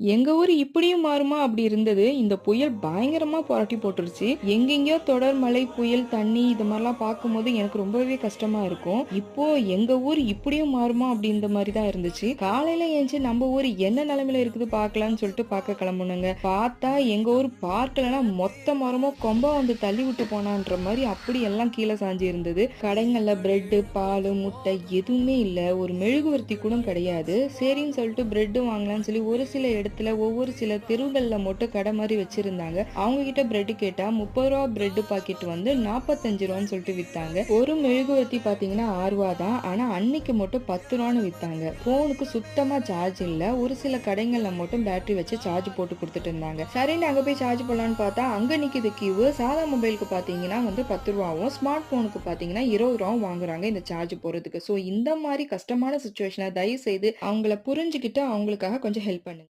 எங்க ஊர் இப்படியும் மாறுமா அப்படி இருந்தது. இந்த புயல் பயங்கரமா புரட்டி போட்டுருச்சு. எங்கெங்கேயோ தொடர் மழை, புயல், தண்ணி இது மாதிரிலாம் பார்க்கும்போது எனக்கு ரொம்பவே கஷ்டமா இருக்கும். இப்போ எங்க ஊர் இப்படியும் மாறுமா அப்படி இந்த தான் இருந்துச்சு. காலையில ஏஞ்சி நம்ம ஊர் என்ன நிலைமையில இருக்குது பார்க்கலான்னு சொல்லிட்டு பார்க்க கிளம்புனுங்க பார்த்தா எங்க ஊர் பார்க்லலாம் மொத்த மரமும் கொம்பா வந்து தள்ளி விட்டு போனான்ற மாதிரி அப்படி எல்லாம் கீழே சாஞ்சு இருந்தது. கடைங்கள்ல பிரெட்டு, பால் முட்டை எதுவுமே இல்லை ஒரு மெழுகுவர்த்தி கூட கிடையாது. சரின்னு சொல்லிட்டு பிரெட் வாங்கலாம்னு சொல்லி ஒரு சில இடத்துல ஒவ்வொரு சில தெருவுகளில் மட்டும் கடை மாதிரி வச்சிருந்தாங்க. அவங்க கிட்ட பிரெட் கேட்டா முப்பது ரூபா பிரெட் பாக்கெட் வந்து நாற்பத்தஞ்சு ரூபான்னு சொல்லிட்டு வித்தாங்க. ஒரு மெழுகுவர்த்தி பார்த்தீங்கன்னா ரூ. 6 தான். ஆனா அன்னைக்கு மட்டும் பத்து ரூபான்னு வித்தாங்க. ஃபோனுக்கு சுத்தமா சார்ஜ் இல்ல. ஒரு சில கடைங்கள்ல மட்டும் பேட்டரி வச்சு சார்ஜ் போட்டு கொடுத்துட்டு இருந்தாங்க. சரின்னு அங்க போய் சார்ஜ் போடலான்னு பார்த்தா அங்க நிக்குது கியூ. சாதா மொபைலுக்கு பார்த்தீங்கன்னா வந்து பத்து ரூபாவும் ஸ்மார்ட் ஃபோனுக்கு பார்த்தீங்கன்னா இருபது ரூபாவும் வாங்குறாங்க இந்த சார்ஜ் போகிறதுக்கு ஸோ இந்த மாதிரி கஷ்டமான சுச்சுவேஷனை தயவு செய்து அவங்கள புரிஞ்சுக்கிட்டு அவங்களுக்காக கொஞ்சம் ஹெல்ப் பண்ணுங்க.